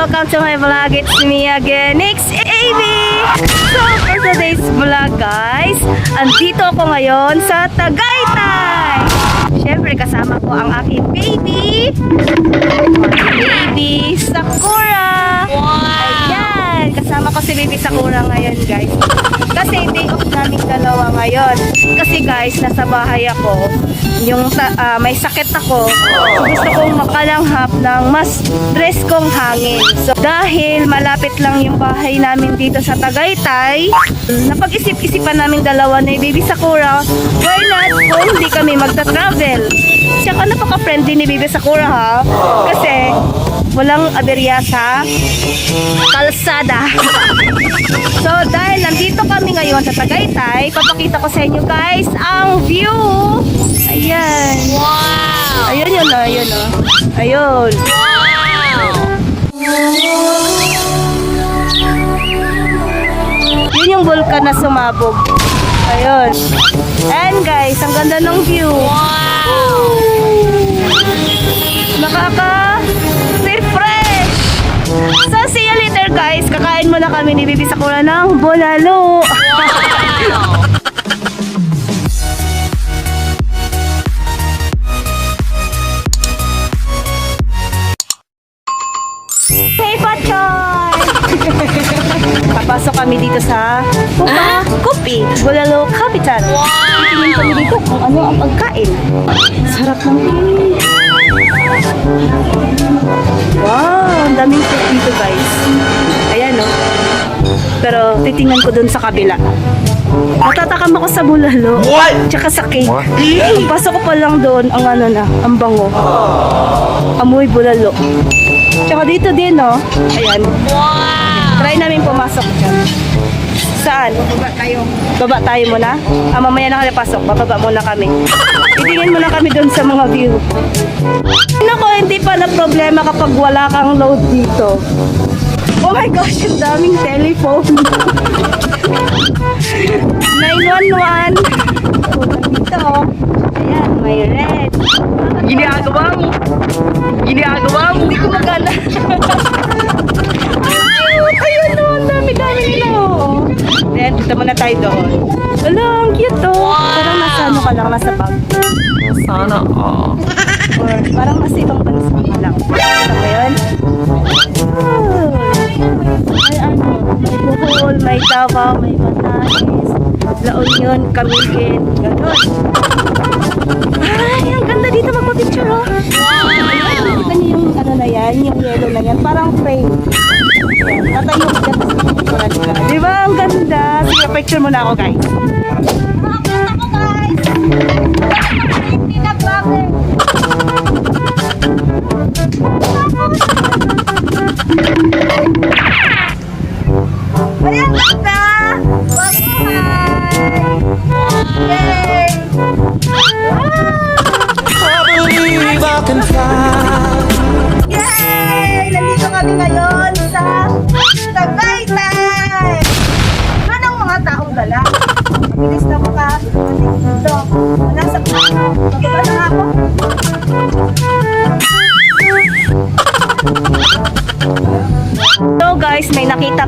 welcome to my vlog. It's me again, Nix AB! So, for today's vlog, guys, andito ako ngayon sa Tagaytay! Siyempre, kasama ko ang aking baby, baby Sakura! Ayan, kasama ko si baby Sakura ngayon, guys. Kasi day off namin dalawa ngayon. Kasi guys, nasa bahay ako. Yung ah, may sakit ako. Gusto kong makalanghap ng mas stress kong hangin. So, dahil malapit lang yung bahay namin dito sa Tagaytay, napag-isip-isipan namin dalawa ni Baby Sakura, why not kung hindi kami magta-travel? Tsaka napaka-friendly ni Baby Sakura ha. Kasi walang aberya sa kalsada. So, dahil nandito kami ngayon sa Tagaytay, papakita ko sa inyo guys ang view. Ayan. Wow! Ayun yun, oh, ayun, oh. Ayun. Yun yung vulkan na sumabog. Ayun. And guys, ang ganda ng view. Wow! Kami ni Bibi Sakura ng bolalo. Hey, Pachoy! Papasok kami dito sa Pupa Kopi, Bulalo Capital. Titingin kami dito kung ano ang pagkain. Sarap ng tea. Wow, ang daming food dito guys. Ayan no. Pero titingnan ko dun sa kabila. Natatakam ako sa bulalo. What? Tsaka sa cake. Pasok ko pa lang doon, ang ano na, ang bango. Amoy bulalo. Tsaka dito din, no? Ayan. Try namin pumasok dyan. Saan? Baba tayo. Baba tayo muna? Ah, mamaya na kami pasok. Bababa muna kami. Titingin muna kami doon sa mga view. Nako, hindi pa na problema kapag wala kang load dito. Oh my gosh, ang daming telephone. 911. Punta dito. Ayan, may red. Ginagawa mo. Ginagawa mo. Hindi ko magana. Ayun, no, ang dami-dami nila oh. Then, punta muna tayo doon. Wala, ang cute oh. Parang nasa ano ka lang, nasa bag. Sana all. Or parang nasa ibang bansa ka lang. Alam mo yun? Bohol, may Batanes, La Union, Camiguin, gano'n. Ay, ang ganda dito magpa-picture oh. Kita niyo yung ano na yan, yung yellow na yan, parang frame. Tatayo ka ka. Di ba? Ang ganda. Sige, picture muna ako guys.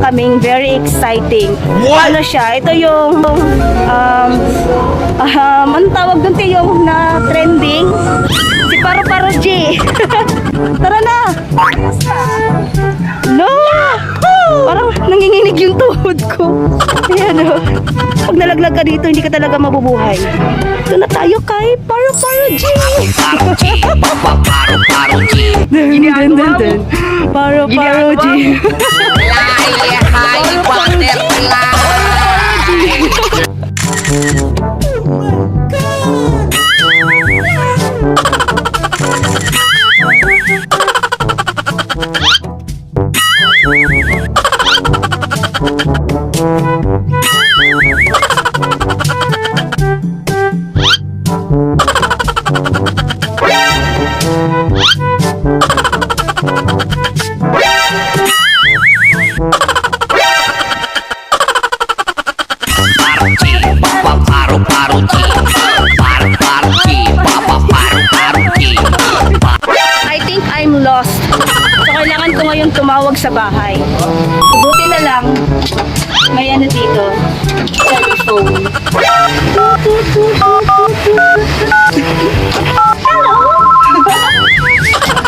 Kaming very exciting. What? Ano siya? Ito yung um, um, anong tawag doon yung na trending? Si Paro Paro G. Tara na! Nanginginig yung tuhod ko. Ayan o. Pag nalaglag ka dito, hindi ka talaga mabubuhay. Ito na tayo kay Paro Paro G. Paro G. Paro paro G. Dun, dun, dun. Paro Paro G. Fly high butterfly. Hello!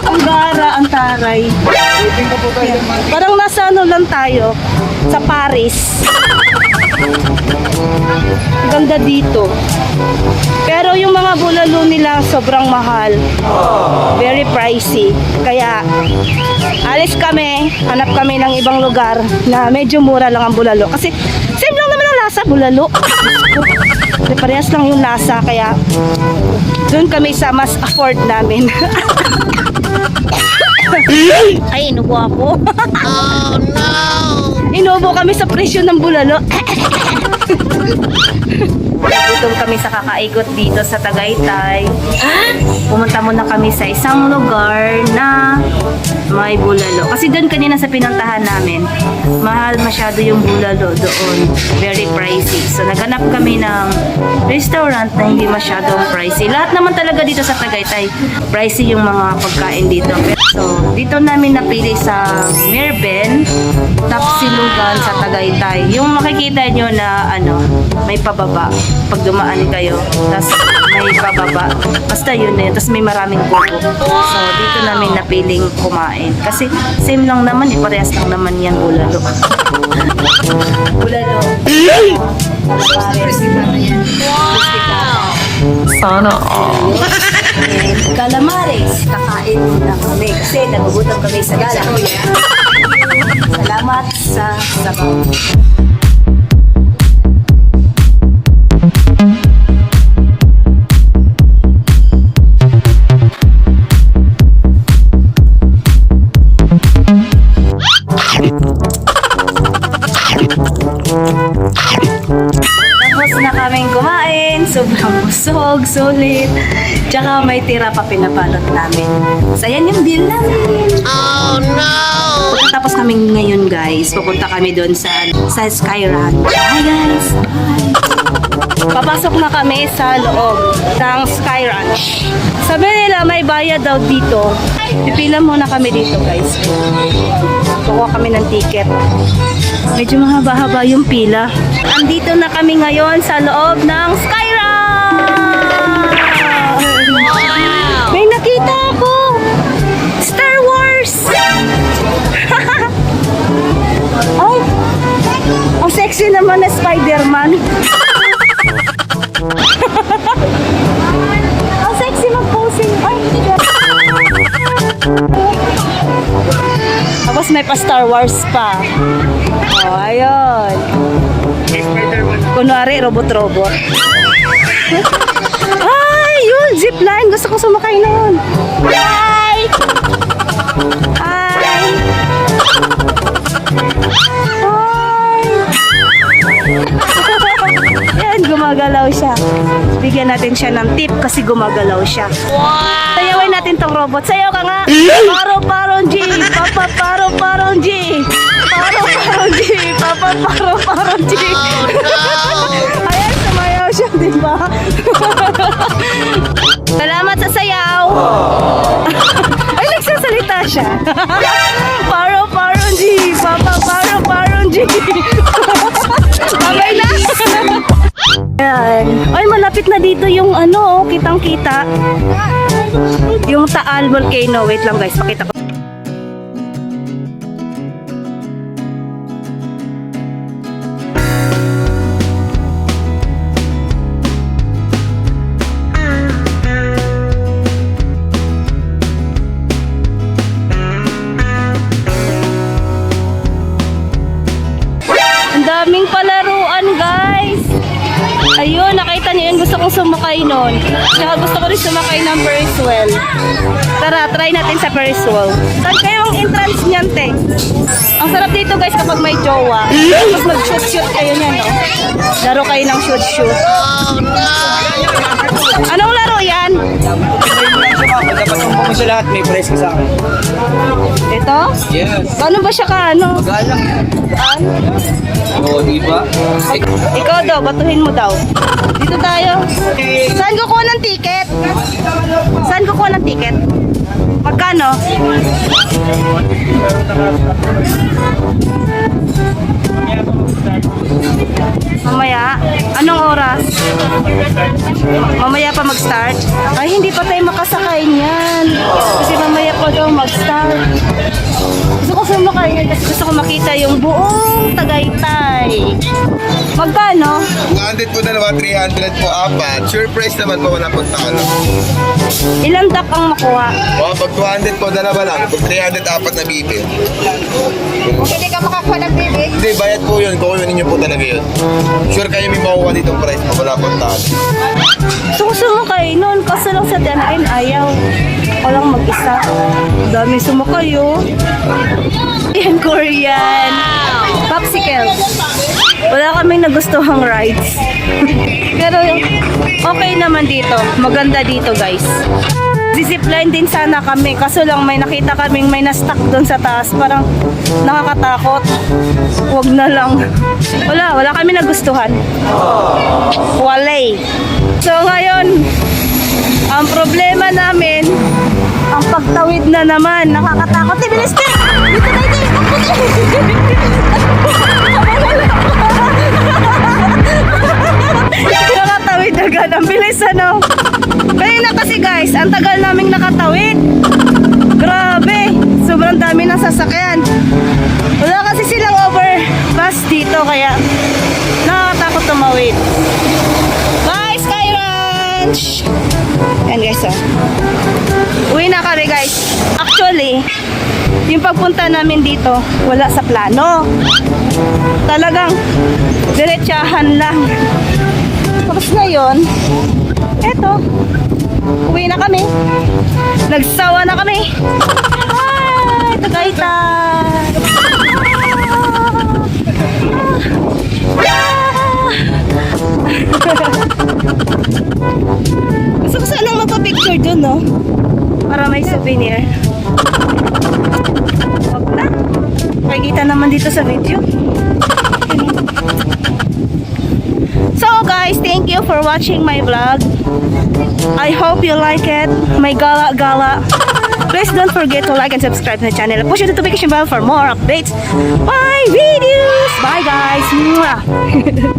ang gara, ang taray. Parang nasa ano lang tayo, sa Paris. Ganda dito. Pero yung mga bulalo nila sobrang mahal. Very pricey. Kaya alis kami, hanap kami ng ibang lugar na medyo mura lang ang bulalo. Kasi same lang naman ang lasa, bulalo. Kasi parehas lang yung lasa, kaya doon kami sa mas afford namin. Ay, inubo ako. oh no! Inubo kami sa presyo ng bulalo. Nagutom kami sa kakaikot dito sa Tagaytay. Pumunta muna kami sa isang lugar na may bulalo. Kasi doon kanina sa pinuntahan namin, mahal masyado yung bulalo doon. Very pricey. So naghanap kami ng restaurant na hindi masyadong pricey. Lahat naman talaga dito sa Tagaytay, pricey yung mga pagkain dito. So dito namin napili sa Mirben, Tapsilugan sa Tagaytay. Yung makikita nyo na ano, may pababa pag dumaan kayo. Tapos may pababa. Basta yun eh. Tapos may maraming kuko. So dito namin napiling kumain. Kasi same lang naman eh. Parehas lang naman yan bulalo. bulalo. Sana all. Calamares. Kakain muna kami. Kasi nagugutom kami sa gala. Salamat sa sabaw. Na kaming kumain, sobrang busog, sulit. Tsaka may tira pa pinapalot namin. So, ayan yung bill namin. Oh, no! Tapos kami ngayon, guys, pupunta kami doon sa, sa Sky Ranch. Hi, guys! Hi! Papasok na kami sa loob ng Sky Ranch. Sabi nila may bayad daw dito. Pipila muna kami dito, guys. Kukuha kami ng ticket. Medyo mahaba-haba yung pila. Andito na kami ngayon sa loob ng Sky Ranch! May nakita ako! Star Wars! Ay! Ang sexy naman na Spider-Man. Tapos may pa Star Wars pa. Oh, ayun. Kunwari, robot-robot. Ay, yun, zipline. Gusto ko sumakay noon. Hi! Hi! Hi! Yan, gumagalaw siya. Bigyan natin siya ng tip kasi gumagalaw siya. Wow! Sayawin natin tong robot. Sayaw ka nga. Paro parong G. Papa paro parong G. Paro parong G. Papa paro parong G. Ayan, sumayaw siya, di ba? Salamat sa sayaw. Ay, nagsasalita siya. paro parong G. Papa paro parong G. Okay na? Ayan. Ay, malapit na dito yung ano, oh, kitang-kita. Yung Taal Volcano. Wait lang guys, pakita ko. Sumakay nun. Tsaka gusto ko rin sumakay ng Ferris wheel. Tara, try natin sa Ferris wheel. Saan kayo ang entrance niyan, te? Ang sarap dito, guys, kapag may jowa. Tapos mag-shoot-shoot kayo niyan, no? Laro kayo ng shoot-shoot. Anong laro yan? Dapat yung mo siya lahat, may price ka sa akin. Ito? Yes. Paano ba siya ka, ano? Galang yan. Oo, di ba? Ikaw daw, batuhin mo daw. Dito tayo. Saan kukuha ng ticket? Saan kukuha ng ticket? Magkano? Mamaya? Anong oras? Mamaya pa mag-start? Ay, hindi pa tayo makasakay niyan. Kasi mamaya pa daw mag-start. Gusto ko sumakay yan kasi gusto ko makita yung buong Tagaytay. Magkano? 200 po dalawa, 300 po apat. Sure price naman po, wala pong talo. Ilang dak ang makuha? O, pag 200 po, dalawa lang. Pag 300, apat na bibig. Hindi ka makakuha ng bibig? Hindi, bayad po yun. Kukunin niyo po talaga yun. Sure kayo may makuha ditong price po, wala pong talo. So, sumakay noon. Kaso lang sa Tianjin, ayaw. Walang mag-isa. Dami sumakay, oh. Yan, Korean. Popsicle. Wala kaming nagustuhang rides. Pero okay naman dito. Maganda dito, guys. Zipline din sana kami. Kaso lang may nakita kaming may na-stuck doon sa taas. Parang nakakatakot. Huwag na lang. Wala, wala kami nagustuhan. Walay. So ngayon, ang problema namin, ang pagtawid na naman. Nakakatakot. Eh, bilis ka! Dito na ito! agad. Ang bilis ano. Kanina kasi guys, ang tagal naming nakatawid. Grabe. Sobrang dami ng sasakyan. Wala kasi silang overpass dito kaya nakakatakot tumawid. Bye, Sky Ranch! Yan guys, oh. Uwi na kami guys. Actually, yung pagpunta namin dito, wala sa plano. Talagang diretsahan lang. Tapos ngayon, eto, uwi na kami. Nagsawa na kami. Ay, Tagaytay! Gusto ko sanang magpa-picture dun, no? Para may souvenir. Wag na. Makikita naman dito sa video. So guys, thank you for watching my vlog. I hope you like it. My gala gala. Please don't forget to like and subscribe to the channel. Push the notification bell for more updates. Bye videos. Bye guys.